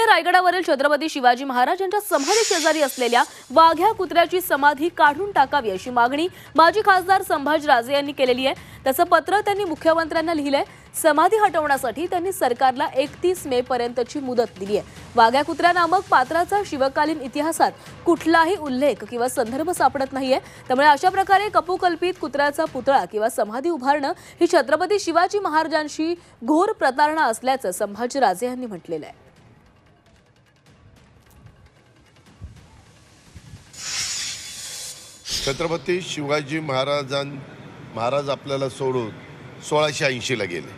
किल्ले रायगडावरील छत्रपती शिवाजी महाराज यांच्या समाधी शेजारी असलेल्या वाघ्या कुत्र्याची समाधी काढून टाकावी अशी मागणी माजी खासदार संभाजी राजे यांनी केलेली आहे. त्याचं पत्र त्यांनी मुख्यमंत्र्यांना लिहिलंय. समाधी हटवण्यासाठी त्यांनी सरकारला एकतीस मे पर्यंतची मुदत दिली आहे. वाघ्या कुत्र्या नामक पात्राचा शिवकालीन इतिहासात कुठलाही उल्लेख किंवा संदर्भ सापडत नाहीये. त्यामुळे अशा प्रकारे कपूकल्पित कुत्र्याचा पुतळा किंवा समाधी उभारणं ही छत्रपती शिवाजी महाराजांशी घोर प्रतारणा असल्याचं संभाजी राजे यांनी म्हटलेलं आहे. छत्रपती शिवाजी महाराजां महाराज आपल्याला सोडून सोळाशे ऐंशीला गेले.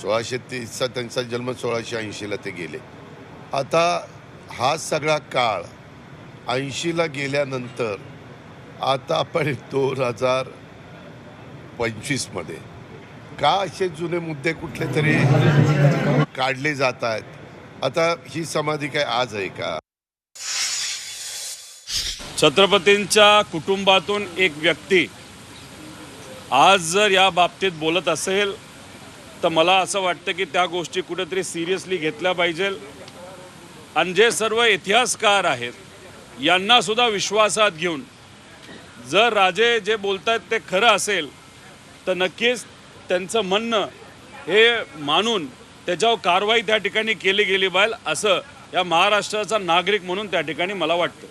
सोळाशे तीसचा त्यांचा जन्म सोळाशे ऐंशीला ते गेले. आता हा सगळा काळ ऐंशीला गेल्यानंतर आता आपण दोन हजार पंचवीसमध्ये का असे जुने मुद्दे कुठले तरी काढले जात आहेत? आता ही समाधी काय आज आहे का? छत्रपतींच्या कुटुंबातून एक व्यक्ती आज जर या बाबतीत बोलत असेल तर मला असं वाटतं की त्या गोष्टी कुठेतरी सिरियसली घेतल्या पाहिजेल. आणि जे सर्व इतिहासकार आहेत यांनासुद्धा विश्वासात घेऊन जर राजे जे बोलत आहेत ते खरं असेल तर नक्कीच त्यांचं म्हणणं हे मानून त्याच्यावर कारवाई त्या ठिकाणी केली गेली पाहिजे असं या महाराष्ट्राचा नागरिक म्हणून त्या ठिकाणी मला वाटतं.